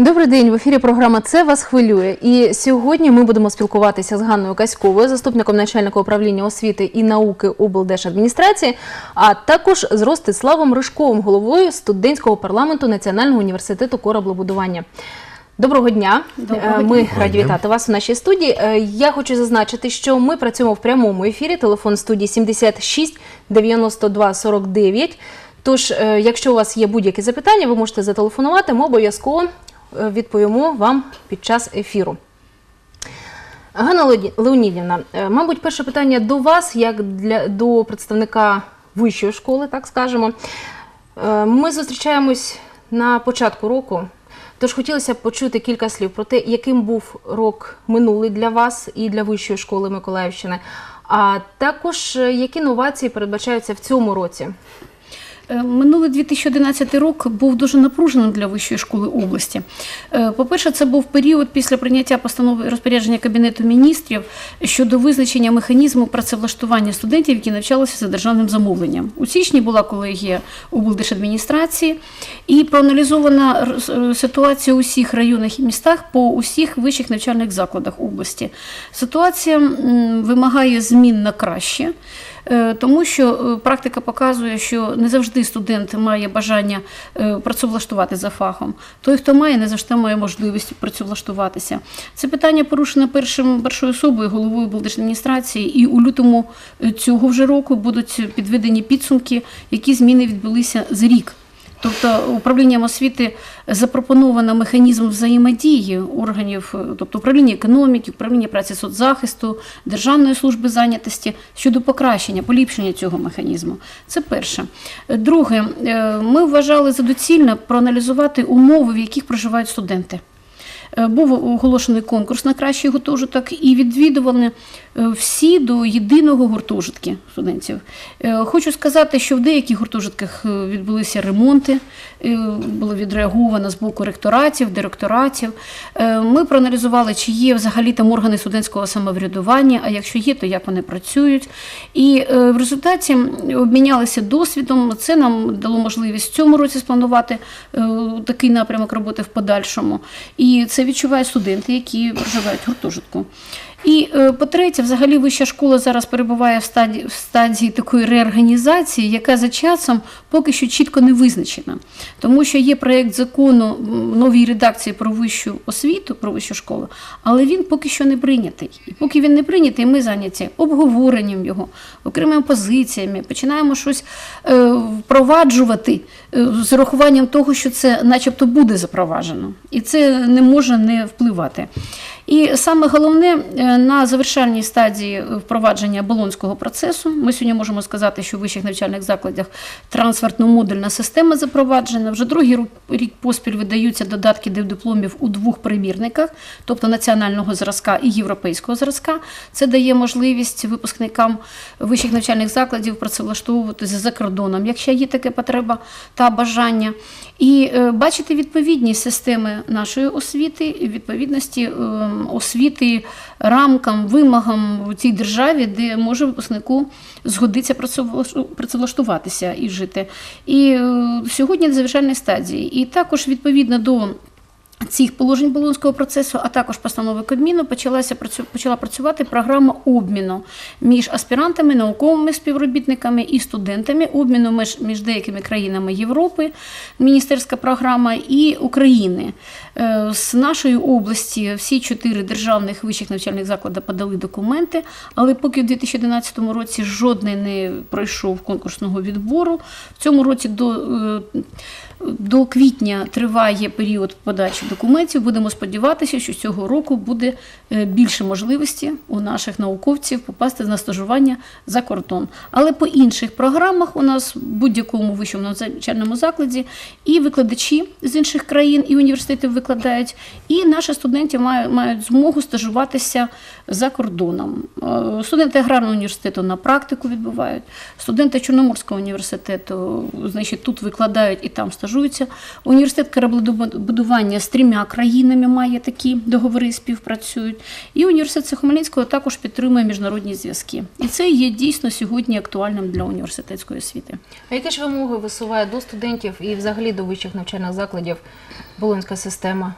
Добрий день, в ефірі програма Це вас хвилює. І сьогодні ми будемо спілкуватися з Ганною Каськовою, заступником начальника управління освіти і науки облдержадміністрації, а також з Ростиславом Ришковим, головою студентського парламенту Національного університету кораблебудування. Доброго дня. Доброго Е, дня. Ми Доброго раді дня. вітати вас у нашій студії. Е, Я хочу зазначити, що ми працюємо в прямому ефірі. Телефон студії 76 92 49. Тож, е, якщо у вас є будь-які запитання, ви можете зателефонувати. Ми обов'язково відповімо вам під час ефіру. Ганна Леоні- Леонідівна, е, мабуть, перше питання до вас, як для до представника вищої школи, так скажемо. Е, Ми зустрічаємось на початку року. Тож хотілося б почути кілька слів про те, яким був рок минулий для вас і для вищої школи Миколаївщини, а також е, які новації передбачаються в цьому році. Е, Минулий 2011 рік був дуже напруженим для вищої школи області. Е, По-перше, це був період після прийняття постанови розпорядження Кабінету міністрів щодо визначення механізму працевлаштування студентів, які навчалися за державним замовленням. У січні була колегія облдержадміністрації і проаналізована е, ситуація у всіх районах і містах по усіх вищих навчальних закладах області. Ситуація вимагає змін на краще. Е, Тому що е, практика показує, що не завжди студент має бажання е, працевлаштувати за фахом. Той, хто має, не завжди має можливість працевлаштуватися. Це питання порушено першим першою особою головою облдержадміністрації, і у лютому цього вже року будуть підведені підсумки, які зміни відбулися за рік. Тобто управлінням освіти запропоновано механізм взаємодії органів, е, тобто управління економіки, управління праці соцзахисту, Державної служби зайнятості щодо покращення, поліпшення цього механізму. Це перше. Друге, е, ми вважали за доцільно проаналізувати умови, в яких проживають студенти. Е, Був оголошений конкурс на кращий гуртожиток і відвідували е, всі до єдиного гуртожитки студентів. Е, Хочу сказати, що в деяких гуртожитках відбулися ремонти, було відреаговано з боку ректоратів, директоратів. Ми проаналізували, чи є взагалі там органи студентського самоврядування, а якщо є, то як вони працюють. І в результаті обмінялися досвідом. Це нам дало можливість в цьому році спланувати такий напрямок роботи в подальшому. І це відчувають студенти, які проживають в гуртожитку. І е, по-третє, взагалі вища школа зараз перебуває в стадії, в стадії такої реорганізації, яка за часом поки що чітко не визначена. Тому що є проєкт закону новій редакції про вищу освіту, про вищу школу, але він поки що не прийнятий. І поки він не прийнятий, ми зайняті обговоренням його, окремими позиціями, починаємо щось е, впроваджувати з урахуванням того, що це начебто буде запроваджено. І це не може не впливати. І саме головне е, на завершальній стадії впровадження болонського процесу. Ми сьогодні можемо сказати, що в вищих навчальних закладах трансфертно-модульна система запроваджена. Вже другий ру- рік поспіль видаються додатки до дипломів у двох примірниках, тобто національного зразка і європейського зразка. Це дає можливість випускникам вищих навчальних закладів працевлаштовуватися за кордоном, якщо є така потреба та бажання. І е, бачити відповідність системи нашої освіти, відповідності е, освіти рамкам, вимогам в цій державі, де може випускнику працевлашту- працевлаштуватися і жити. І е, сьогодні на завершальній стадії. І також відповідно до цих положень Болонського процесу, а також постанови Кабміну, почалася почала працювати програма обміну між аспірантами, науковими співробітниками і студентами, обміну між, між деякими країнами Європи, міністерська програма і України. Е, З нашої області всі чотири державних вищих навчальних заклади подали документи, але поки в 2011 році жодний не пройшов конкурсного відбору. В цьому році до е, до квітня триває період подачі документів. Будемо сподіватися, що цього року буде е, більше можливості у наших науковців попасти на стажування за кордон. Але по інших програмах у нас в будь-якому вищому навчальному закладі і викладачі з інших країн і університетів викладають, і наші студенти мають, змогу стажуватися за кордоном. Е, Студенти аграрного університету на практику відбувають, студенти Чорноморського університету, значить, тут викладають і там стажуються. Університет кораблебудування з трьома країнами має такі договори, співпрацюють. І університет Хмельницького також підтримує міжнародні зв'язки. І це є дійсно сьогодні актуальним для університетської освіти. А які ж вимоги висуває до студентів і взагалі до вищих навчальних закладів Болонська система?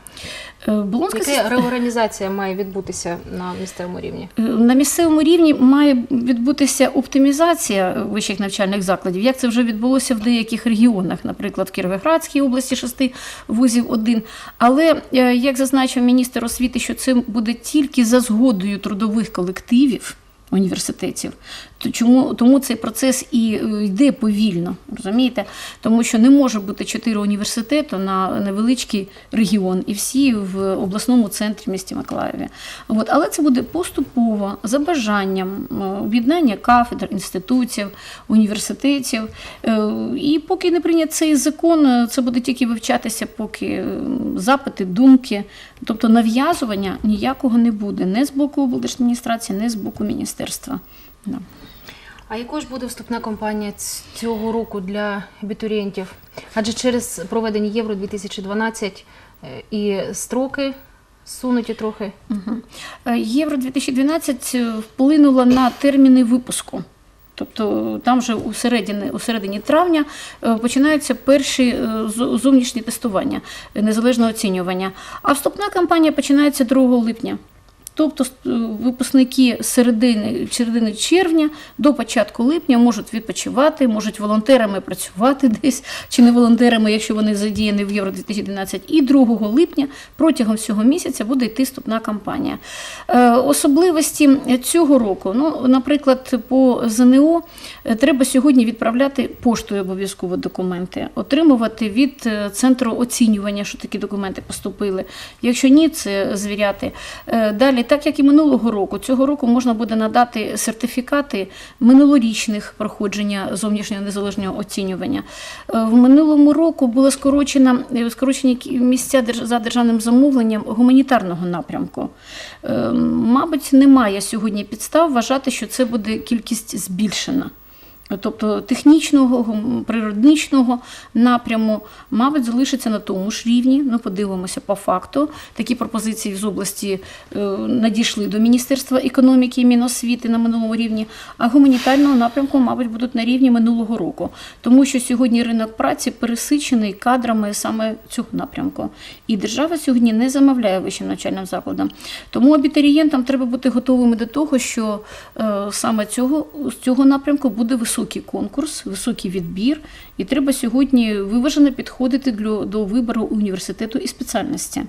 Е, Болонська Яка система- реорганізація має відбутися на місцевому рівні? Е, На місцевому рівні має відбутися оптимізація вищих навчальних закладів, як це вже відбулося в деяких регіонах, наприклад, в Кіровоградській області шести вузів один. Але е, як зазначив міністр освіти, що це буде тільки за згодою трудових колективів. Університетів, чому тому цей процес і е, йде повільно, розумієте? Тому що не може бути чотири університети на невеличкий регіон, і всі в обласному центрі місті Миколаєві. От, але це буде поступово за бажанням е, об'єднання кафедр, інститутів, університетів. Е, І поки не прийнят цей закон, це буде тільки вивчатися, поки запити, думки. Тобто нав'язування ніякого не буде не з боку облдержадміністрації, не з боку міністерства. Да. А якою ж буде вступна кампанія цього року для абітурієнтів? Адже через проведення Євро 2012 е, і строки сунуті трохи. Е, Євро 2012 вплинуло на терміни випуску. Тобто там вже у середині, у середині травня е, починаються перші е, зовнішні тестування е, незалежного оцінювання. А вступна кампанія починається 2 липня. Тобто е, випускники середини, середини червня до початку липня можуть відпочивати, можуть волонтерами працювати десь, чи не волонтерами, якщо вони задіяні в Євро 2012. І 2 липня протягом всього місяця буде йти вступна кампанія. Е, Особливості цього року, ну, наприклад, по ЗНО е, треба сьогодні відправляти поштою обов'язково документи, отримувати від центру оцінювання, що такі документи поступили. Якщо ні, це звіряти. Е, Далі, так як і минулого року, цього року можна буде надати сертифікати минулорічних проходження зовнішнього незалежного оцінювання. Е, В минулому року були е, скорочені місця за державним замовленням гуманітарного напрямку. Е, Мабуть, немає сьогодні підстав вважати, що це буде кількість збільшена. Тобто технічного, природничного напряму, мабуть, залишиться на тому ж рівні. Ну, подивимося по факту. Такі пропозиції з області е, надійшли до Міністерства економіки і Міносвіти на минулому рівні, а гуманітарного напрямку, мабуть, будуть на рівні минулого року. Тому що сьогодні ринок праці пересичений кадрами саме цього напрямку. І держава сьогодні не замовляє вищим навчальним закладам. Тому абітурієнтам треба бути готовими до того, що е, саме цього, з цього напрямку буде високий конкурс, високий відбір, і треба сьогодні виважено підходити для, до вибору університету і спеціальності.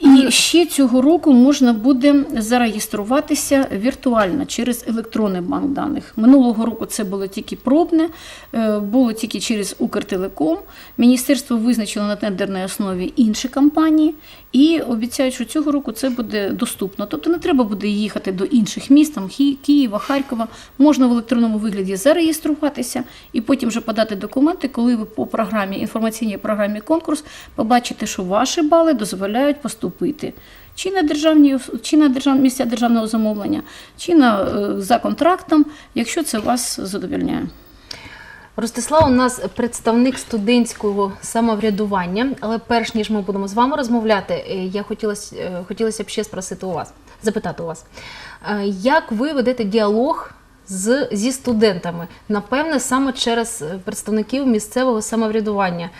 І ще цього року можна буде зареєструватися віртуально через електронний банк даних. Минулого року це було тільки пробне, е, було тільки через Укртелеком. Міністерство визначило на тендерній основі інші компанії і обіцяють, що цього року це буде доступно. Тобто не треба буде їхати до інших міст, там Києва, Харкова. Можна в електронному вигляді зареєструватися і потім вже подати документи, коли ви по програмі інформаційній програмі конкурс побачите, що ваші бали дозволяють поступити. Чи на державні чи на держав, місця державного замовлення, чи на е, за контрактом, якщо це вас задовільняє. Ростислав у нас представник студентського самоврядування, але перш ніж ми будемо з вами розмовляти, е, я хотілося, е, хотілося б ще спросити у вас, запитати у вас, е, як ви ведете діалог з, зі студентами? Напевне, саме через е, представників місцевого самоврядування.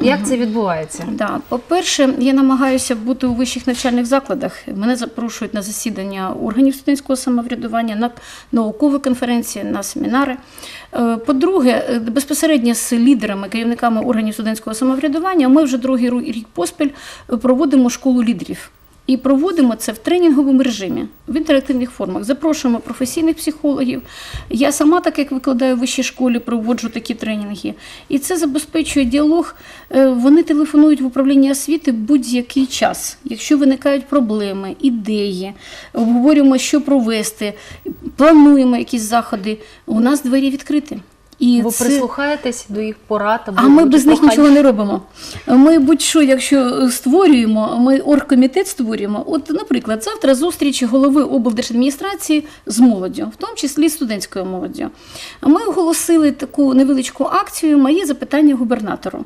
Як це відбувається? Да, по-перше, я намагаюся бути у вищих навчальних закладах. Мене запрошують на засідання органів студентського самоврядування, на наукові конференції, на семінари. Е, По-друге, е, безпосередньо з лідерами, керівниками органів студентського самоврядування ми вже другий ру- рік поспіль проводимо школу лідерів. І проводимо це в тренінговому режимі, в інтерактивних формах. Запрошуємо професійних психологів. Я сама, так як викладаю в вищій школі, проводжу такі тренінги. І це забезпечує діалог. Е, Вони телефонують в управління освіти будь-який час. Якщо виникають проблеми, ідеї, обговорюємо, що провести, плануємо якісь заходи. У нас двері відкриті. І Ви це- прислухаєтесь до їх порад або а ми без них нічого не робимо. Ми будь-що, якщо створюємо, ми оргкомітет створюємо. От, наприклад, завтра зустріч голови облдержадміністрації з молоддю, в тому числі студентською молоддю. Ми оголосили таку невеличку акцію Мої запитання губернатору.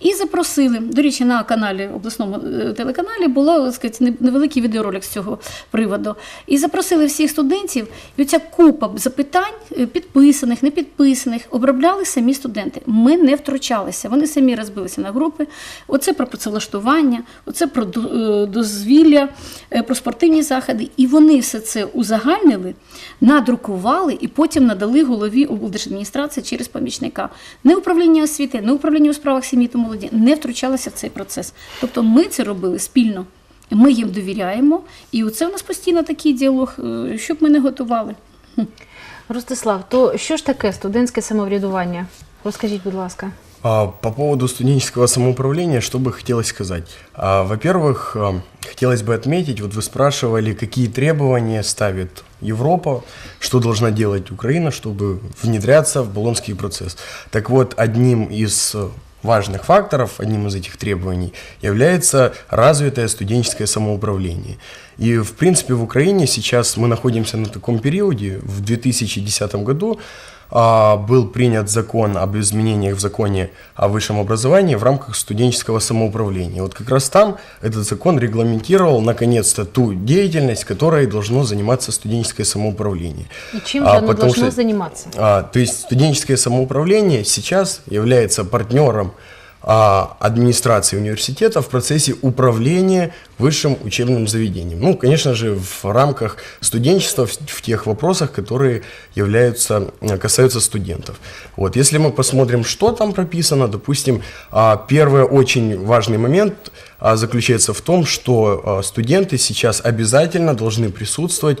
І запросили, до речі, на каналі, обласному е, телеканалі було сказати, невеликий відеоролик з цього приводу. І запросили всіх студентів, і оця купа запитань, е, підписаних, не підписаних, обробляли самі студенти. Ми не втручалися. Вони самі розбилися на групи. Оце про працевлаштування, оце про е, дозвілля, е, про спортивні заходи. І вони все це узагальнили, надрукували і потім надали голові облдержадміністрації через помічника. Не управління освіти, не управління у справах сім'ї та молоді не втручалося в цей процес. Тобто ми це робили спільно. Ми їм довіряємо, і оце у нас постійно такий діалог, е, щоб ми не готували. Ростислав, то що ж таке студентське самоврядування? Розкажіть, будь ласка. А, По поводу студенческого самоуправления, что бы хотелось сказать? А, Во-первых, а, хотелось бы отметить, вот вы спрашивали, какие требования ставит Европа, что должна делать Украина, чтобы внедряться в Болонский процесс. Так вот, одним из э, важных факторов, одним из этих требований является развитое студенческое самоуправление. И, в принципе, в Украине сейчас мы находимся на таком периоде, в 2010 году а, был принят закон об изменениях в законе о высшем образовании в рамках студенческого самоуправления. Вот как раз там этот закон регламентировал наконец-то ту деятельность, которой должно заниматься студенческое самоуправление. І чим А, же воно потому должно что- займатися? А, то есть студенческое самоуправление сейчас является партнером а, администрации университета в процессе управления высшим учебным заведением. Ну, конечно же, в рамках студенчества в, в тех вопросах, которые являются, э, касаются студентов. Вот, если мы посмотрим, что там прописано, допустим, а, первый очень важный момент а, заключается в том, что а, студенты сейчас обязательно должны присутствовать,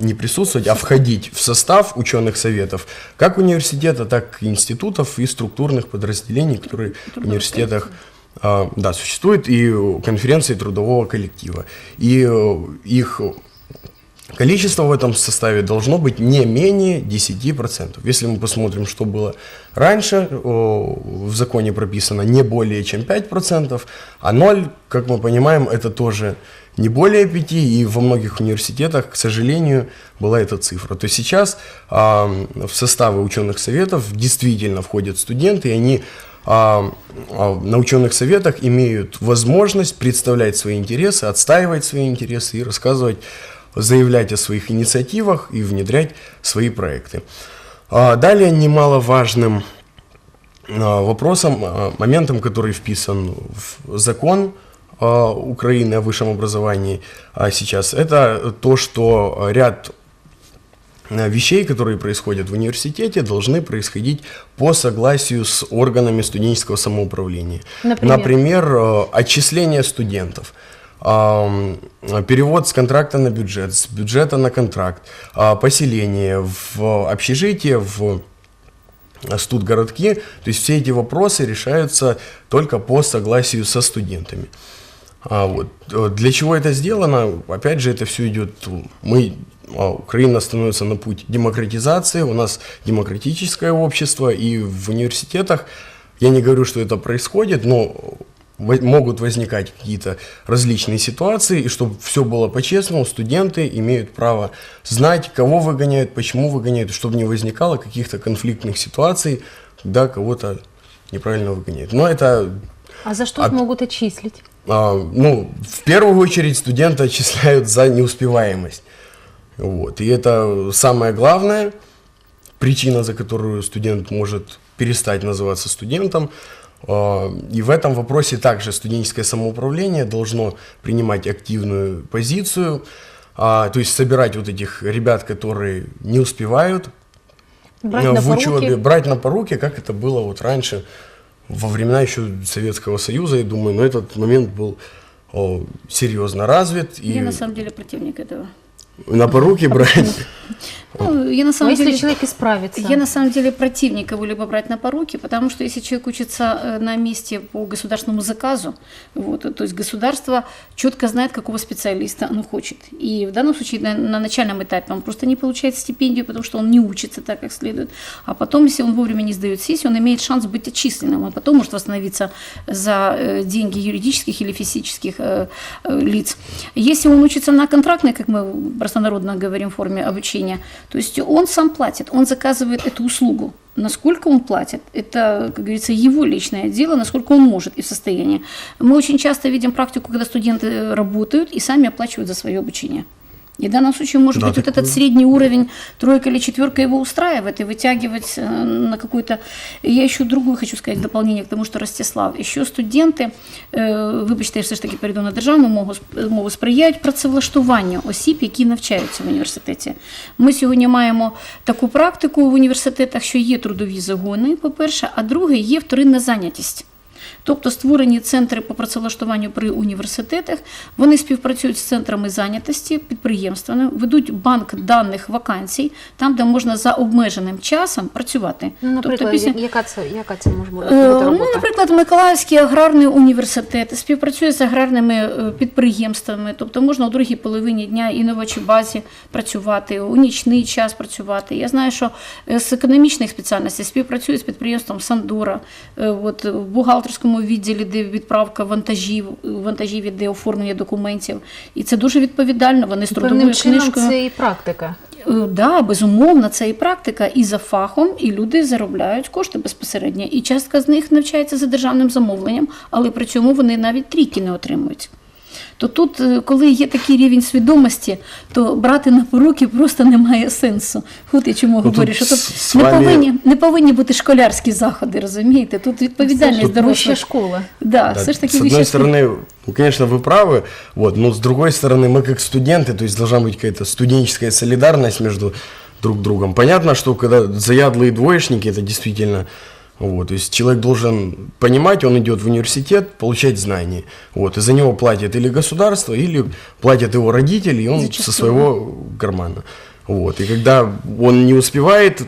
не присутствовать, а входить в состав ученых советов как университета, так и институтов и структурных подразделений, которые в университетах да, существуют, и конференции трудового коллектива. И э, их Количество в этом составе должно быть не менее 10%. Если мы посмотрим, что было раньше, о, в законе прописано не более чем 5%, а 0, как мы понимаем, это тоже не более 5, и во многих университетах, к сожалению, была эта цифра. То есть сейчас а, в составы ученых советов действительно входят студенты, и они а, а, на ученых советах имеют возможность представлять свои интересы, отстаивать свои интересы и рассказывать заявлять о своих инициативах и внедрять свои проекты. А, Далее немаловажным а, вопросом, а, моментом, который вписан в закон а, Украины о высшем образовании сейчас, это то, что ряд вещей, которые происходят в университете, должны происходить по согласию с органами студенческого самоуправления. Например? Например, э, отчисление студентов. Перевод с контракта на бюджет, с бюджета на контракт, а, поселение в общежитие, в студгородки. То есть все эти вопросы решаются только по согласию со студентами. А вот. э, Для чего это сделано? Опять же, это все идет... Мы, Украина становится на путь демократизации, у нас демократическое общество, и в университетах, я не говорю, что это происходит, но могут возникать какие-то различные ситуации, и чтобы все было по-честному, студенты имеют право знать, кого выгоняют, почему выгоняют, чтобы не возникало каких-то конфликтных ситуаций, когда кого-то неправильно выгоняют. Но это А за что А- могут отчислить? а, ну, в первую очередь студенты отчисляют за неуспеваемость. Вот. И это самая главная причина, за которую студент может перестать называться студентом. А, И в этом вопросе также студенческое самоуправление должно принимать активную позицию, а, то есть собирать вот этих ребят, которые не успевают Брать на в поруки? учебе, брать на поруки, как это было вот раньше, во времена еще Советского Союза, я думаю, но этот момент был о, серьезно развит. И Я на самом деле противник этого. На поруки брать. Ну, я на Но самом если деле... человек исправится. Я на самом деле противник кого-либо брать на поруки, потому что если человек учится э, на месте по государственному заказу, вот, то есть государство четко знает, какого специалиста оно хочет. И в данном случае на, на начальном этапе он просто не получает стипендию, потому что он не учится так, как следует. А потом, если он вовремя не сдает сессию, он имеет шанс быть отчисленным, а потом может восстановиться за э, деньги юридических или физических э, э, лиц. Если он учится на контрактной, как мы простонародно говорим, форме обучения, то есть он сам платит, он заказывает эту услугу. Насколько он платит, это, как говорится, его личное дело, насколько он может и в состоянии. Мы очень часто видим практику, когда студенты работают и сами оплачивают за свое обучение. И в данном случае, может Да, быть, вот такое. этот средний уровень, тройка или четверка его устраивает, и вытягивать э, на какой-то... Я еще другое хочу сказать в дополнение к тому, что Ростислав. Еще студенти, е, вибачте, я все ж таки перейду на державну мову, сп- мову, сприяють працевлаштуванню осіб, які навчаються в університеті. Ми сьогодні маємо таку практику в університетах, що є трудові загони, по-перше, а друге, є вторинна зайнятість. Тобто створені центри по працевлаштуванню при університетах, вони співпрацюють з центрами зайнятості, підприємствами, ведуть банк даних вакансій, там, де можна за обмеженим часом працювати. Ну, наприклад, тобто, після... яка це, яка це може бути Е, бути Ну, наприклад, Миколаївський аграрний університет співпрацює з аграрними е, підприємствами, тобто можна у другій половині дня і на базі працювати, у нічний час працювати. Я знаю, що е, з економічних спеціальностей співпрацює з підприємством Сандора, от в бухгалтерському відділі, де відправка вантажів, вантажів іде оформлення документів. І це дуже відповідально. Вони з трудовою Певним чином книжкою. це і практика. Е, Да, безумовно, це і практика, і за фахом, і люди заробляють кошти безпосередньо. І частка з них навчається за державним замовленням, але при цьому вони навіть трійки не отримують. То тут, е, коли є такий рівень свідомості, то брати на поруки просто немає сенсу. От я чому Ну, тут говорю, що тут з- з не, вами- повинні, не повинні бути школярські заходи, розумієте? Тут відповідальність Вища дорослих. школа. Да, Да, все ж таки с вища одной школа. стороны, ну, конечно, вы правы, вот, но с другой стороны, мы как студенты, то есть должна быть какая-то студенческая солидарность между друг другом. Понятно, что когда заядлые двоечники, это действительно, вот, то есть человек должен понимать, он идет в университет, получать знания, вот, и за него платит или государство, или платят его родители, и он со своего кармана. Вот, и когда он не успевает,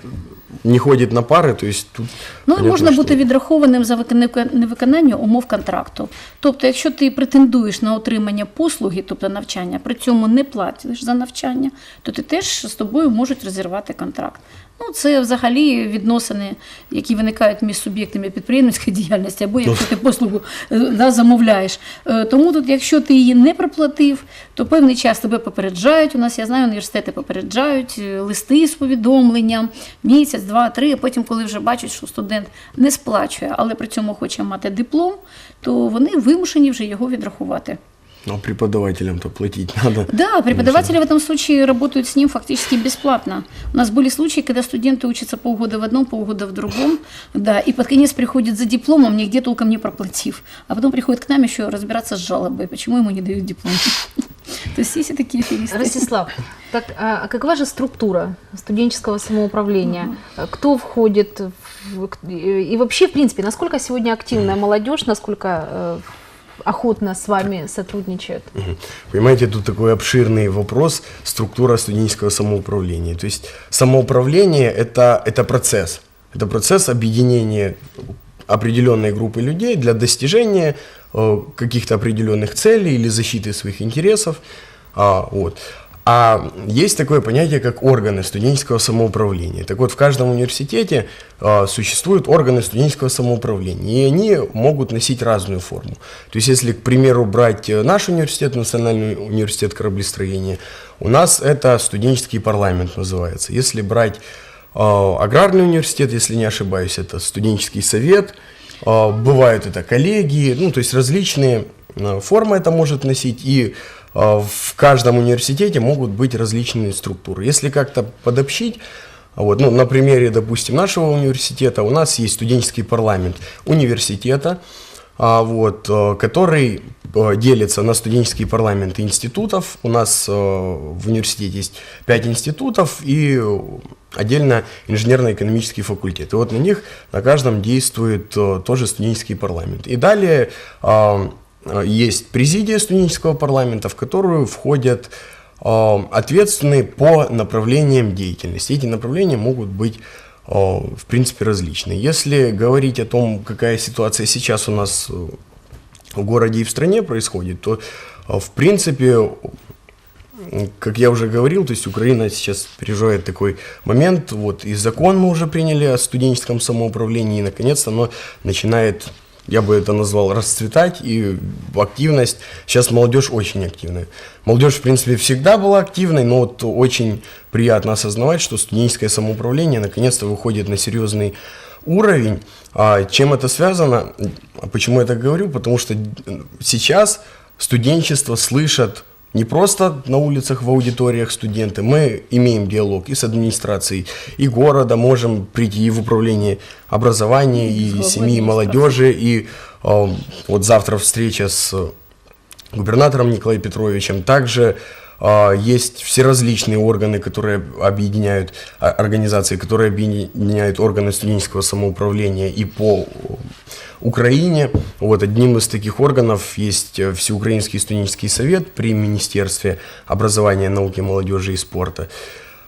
не ходит на пары, то есть тут... Ну, понятно, можна бути відрахованим за виконання- невиконання умов контракту. Тобто, якщо ти претендуєш на отримання послуги, тобто навчання, при цьому не платиш за навчання, то ти теж з тобою можуть розірвати контракт. Ну, це взагалі відносини, які виникають між суб'єктами підприємницької діяльності, або якщо ти послугу е, да, замовляєш. Е, Тому тут, якщо ти її не проплатив, то певний час тебе попереджають. У нас я знаю, університети попереджають е, листи з повідомленням, місяць, два, три. А потім, коли вже бачать, що студент не сплачує, але при цьому хоче мати диплом, то вони вимушені вже його відрахувати. Ну, преподавателям-то платить надо. Да, преподаватели в этом случае работают с ним фактически бесплатно. У нас были случаи, когда студенты учатся полгода в одном, полгода в другом, да, и под конец приходят за дипломом, нигде толком не проплатив, а потом приходит к нам еще разбираться с жалобой, почему ему не дают диплом. То есть есть и такие аферисты. Ростислав, так а а какова же структура студенческого самоуправления? Кто входит в, и вообще, в принципе, насколько сегодня активная молодежь, насколько э, охотно с вами сотрудничают? Понимаете, тут такой обширный вопрос структура студенческого самоуправления. То есть самоуправление это, это процесс. Это процесс объединения определенной группы людей для достижения э, каких-то определенных целей или защиты своих интересов. А, вот. А есть такое понятие, как органы студенческого самоуправления. Так вот, в каждом университете а, существуют органы студенческого самоуправления, и они могут носить разную форму. То есть, если, к примеру, брать э, наш университет, Национальный университет кораблестроения, у нас это студенческий парламент называется. Если брать а, аграрный университет, если не ошибаюсь, это студенческий совет, а, бывают это коллегии, ну, то есть различные а, формы это может носить, и в каждом университете могут быть различные структуры. Если как-то подобщить, а вот, ну, на примере, допустим, нашего университета, у нас есть студенческий парламент университета, а, вот, э, который делится на студенческие парламенты институтов. У нас в университете есть пять институтов и отдельно инженерно-экономический факультет. И вот на них на каждом действует тоже студенческий парламент. И далее а, есть президия студенческого парламента, в которую входят э, ответственные по направлениям деятельности. Эти направления могут быть э, в принципе различные. Если говорить о том, какая ситуация сейчас у нас в городе и в стране происходит, то э, в принципе как я уже говорил, то есть Украина сейчас переживает такой момент, вот и закон мы уже приняли о студенческом самоуправлении, и наконец-то оно начинает, я бы это назвал, расцветать, и активность, сейчас молодежь очень активная. Молодежь, в принципе, всегда была активной, но вот очень приятно осознавать, что студенческое самоуправление наконец-то выходит на серьезный уровень. А чем это связано? Почему я так говорю? Потому что сейчас студенчество слышат не просто на улицах, в аудиториях студенты, мы имеем диалог и с администрацией, и города, можем прийти и в управление образования, и С семьи, и администрацией. молодежи, и э, вот завтра встреча с губернатором Николаем Петровичем. Также а, есть всеразличные органы, которые объединяют, а, организации, которые объединяют органы студенческого самоуправления и по Украине. Вот одним из таких органов есть э, Всеукраинский студенческий совет при Министерстве образования, науки, молодежи и спорта.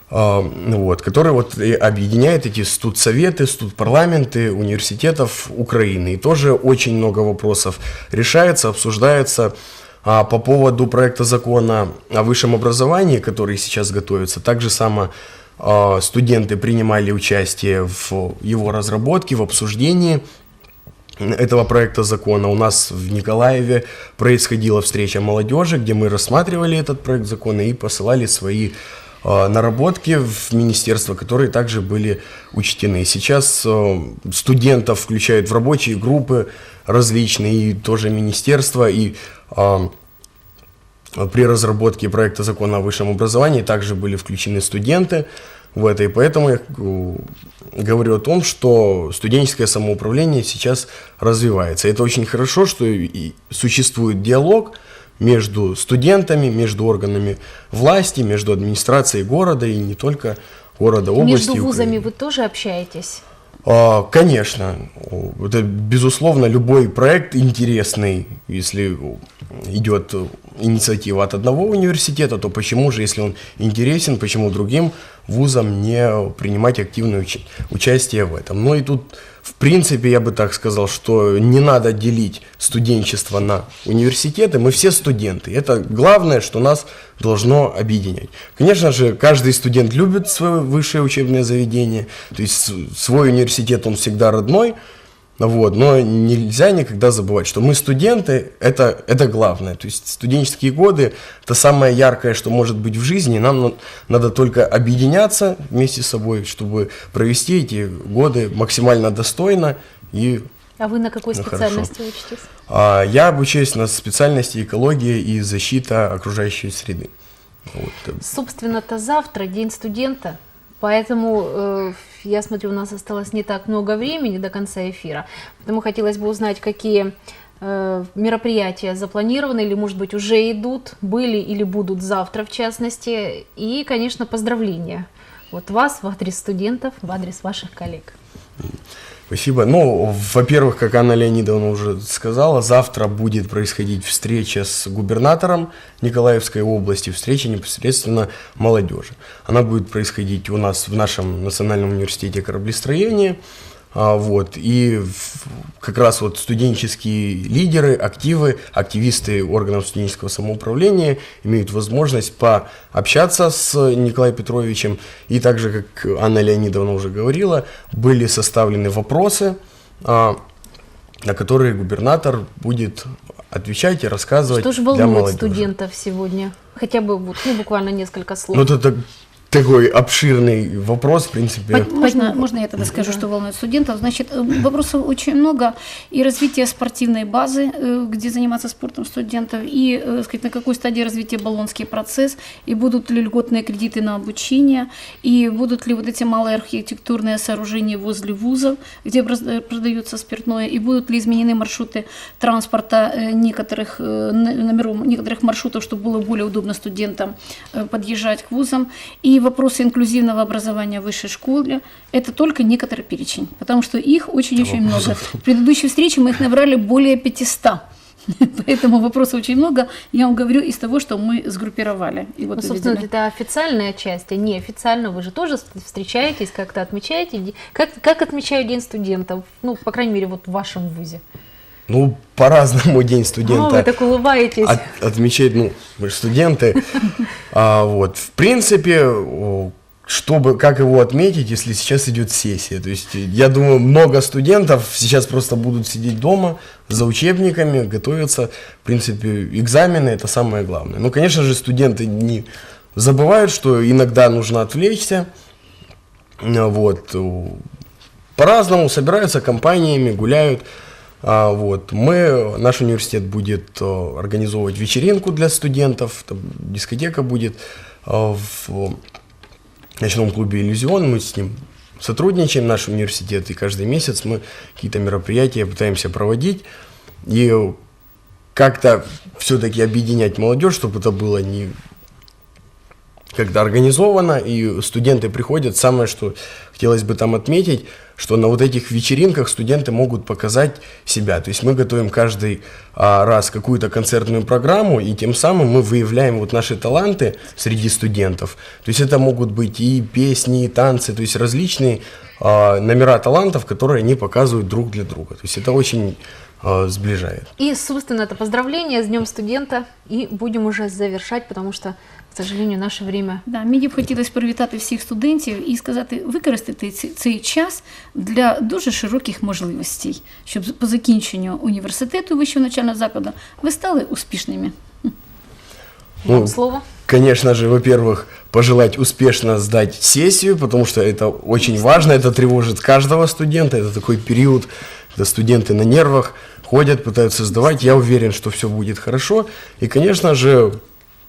А, вот, который вот объединяет эти студсоветы, студпарламенты университетов Украины. И тоже очень много вопросов решается, обсуждается. А по поводу проекта закона о высшем образовании, который сейчас готовится, также само а, студенты принимали участие в его разработке, в обсуждении этого проекта закона. У нас в Николаеве происходила встреча молодежи, где мы рассматривали этот проект закона и посылали свои наработки в министерство, которые также были учтены. Сейчас э, студентов включают в рабочие группы различные, и тоже министерство, и э, при разработке проекта закона о высшем образовании также были включены студенты в это. И поэтому я э, говорю о том, что студенческое самоуправление сейчас развивается. Это очень хорошо, что существует диалог между студентами, между органами власти, между администрацией города и не только города, области. Между вузами Украины. вы тоже общаетесь? А, Конечно, это безусловно любой проект интересный, если идет инициатива от одного университета, то почему же, если он интересен, почему другим вузам не принимать активное уча- участие в этом? Ну и тут, в принципе, я бы так сказал, что не надо делить студенчество на университеты, мы все студенты. Это главное, что нас должно объединять. Конечно же, каждый студент любит свое высшее учебное заведение, то есть свой университет, он всегда родной, вот, но нельзя никогда забывать, что мы студенты, это, это главное. То есть студенческие годы – это самое яркое, что может быть в жизни. Нам на- надо только объединяться вместе с собой, чтобы провести эти годы максимально достойно. И А вы на какой Ну, специальности учитесь? а, я обучаюсь на специальности экология и защита окружающей среды. Вот. Собственно-то завтра день студента, поэтому э, я смотрю, у нас осталось не так много времени до конца эфира, поэтому хотелось бы узнать, какие э, мероприятия запланированы или, может быть, уже идут, были или будут завтра, в частности, и, конечно, поздравления. Вот вас в адрес студентов, в адрес ваших коллег. Спасибо. Ну, во-первых, как Анна Леонидовна уже сказала, завтра будет происходить встреча с губернатором Николаевской области, встреча непосредственно молодежи. Она будет происходить у нас в нашем Национальном университете кораблестроения. А, вот, и как раз вот студенческие лидеры, активы, активисты органов студенческого самоуправления имеют возможность пообщаться с Николаем Петровичем. И также, как Анна Леонидовна уже говорила, были составлены вопросы, а, на которые губернатор будет отвечать и рассказывать Что же для волнует молодежи. студентов сегодня? Хотя бы ну, буквально несколько слов. Ну, это такой обширный вопрос, в принципе. Можно, можно я тогда скажу, что волнует студентов? Значит, э, вопросов очень много. И развитие спортивной базы, э, где заниматься спортом студентов, и, э, сказать, на какой стадии развития баллонский процесс, и будут ли льготные кредиты на обучение, и будут ли вот эти малые архитектурные сооружения возле вузов, где продается спиртное, и будут ли изменены маршруты транспорта некоторых номеров, некоторых маршрутов, чтобы было более удобно студентам подъезжать к вузам. И вопросы инклюзивного образования в высшей школе – это только некоторый перечень, потому что их очень-очень много. В предыдущей встрече мы их набрали более 500. Поэтому вопросов очень много. Я вам говорю из того, что мы сгруппировали. И вот Ну, собственно, увидели. это официальная часть, а неофициально вы же тоже встречаетесь, как-то отмечаете. Как, как отмечают День студентов? Ну, по крайней мере, вот в вашем вузе. Ну, по-разному День студента вы так улыбаетесь. от- отмечать, ну, мы же студенты. А, вот, в принципе, о, чтобы, как его отметить, если сейчас идет сессия. То есть, я думаю, много студентов сейчас просто будут сидеть дома за учебниками, готовиться. В принципе, экзамены – это самое главное. Ну, конечно же, студенты не забывают, что иногда нужно отвлечься. Вот. о, По-разному собираются компаниями, гуляют. А, вот. Мы, наш университет будет э, организовывать вечеринку для студентов, там дискотека будет э, в ночном клубе «Иллюзион». Мы с ним сотрудничаем, наш университет, и каждый месяц мы какие-то мероприятия пытаемся проводить. И как-то все-таки объединять молодежь, чтобы это было не как-то организовано, и студенты приходят. Самое, что хотелось бы там отметить, что на вот этих вечеринках студенты могут показать себя. То есть мы готовим каждый а, раз какую-то концертную программу, и тем самым мы выявляем вот наши таланты среди студентов. То есть это могут быть и песни, и танцы, то есть различные а, номера талантов, которые они показывают друг для друга. То есть это очень а, сближает. И, собственно, это поздравление с Днем студента. И будем уже завершать, потому что, к сожалению, наше время Да, мені б хотілося привітати всіх студентів і сказати, використати ці- цей час для дуже широких можливостей, щоб по закінченню університету вищого навчального закладу ви стали успішними. вам Ну, слово. Конечно же, во-первых, пожелать успешно сдать сессию, потому что это очень важно, это тревожит каждого студента, это такой период, когда студенты на нервах ходят, пытаются сдавать. Я уверен, что все будет хорошо. И, конечно же,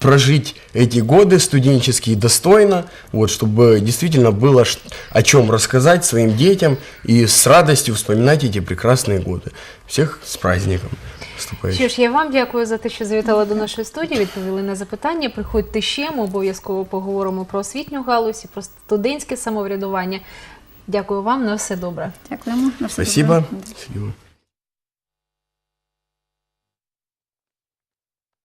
прожить эти годы студенческие достойно, вот, чтобы действительно было ш- о чем рассказать своим детям и с радостью вспоминать эти прекрасные годы. Всех с праздником. Наступающим. Що ж, я вам дякую за те, що завітали до нашої студії, відповіли на запитання. Приходьте ще, ми обов'язково поговоримо про освітню галузь і про студентське самоврядування. Дякую вам, на все добре. Дякуємо. На все Спасибо. добре. Спасибо.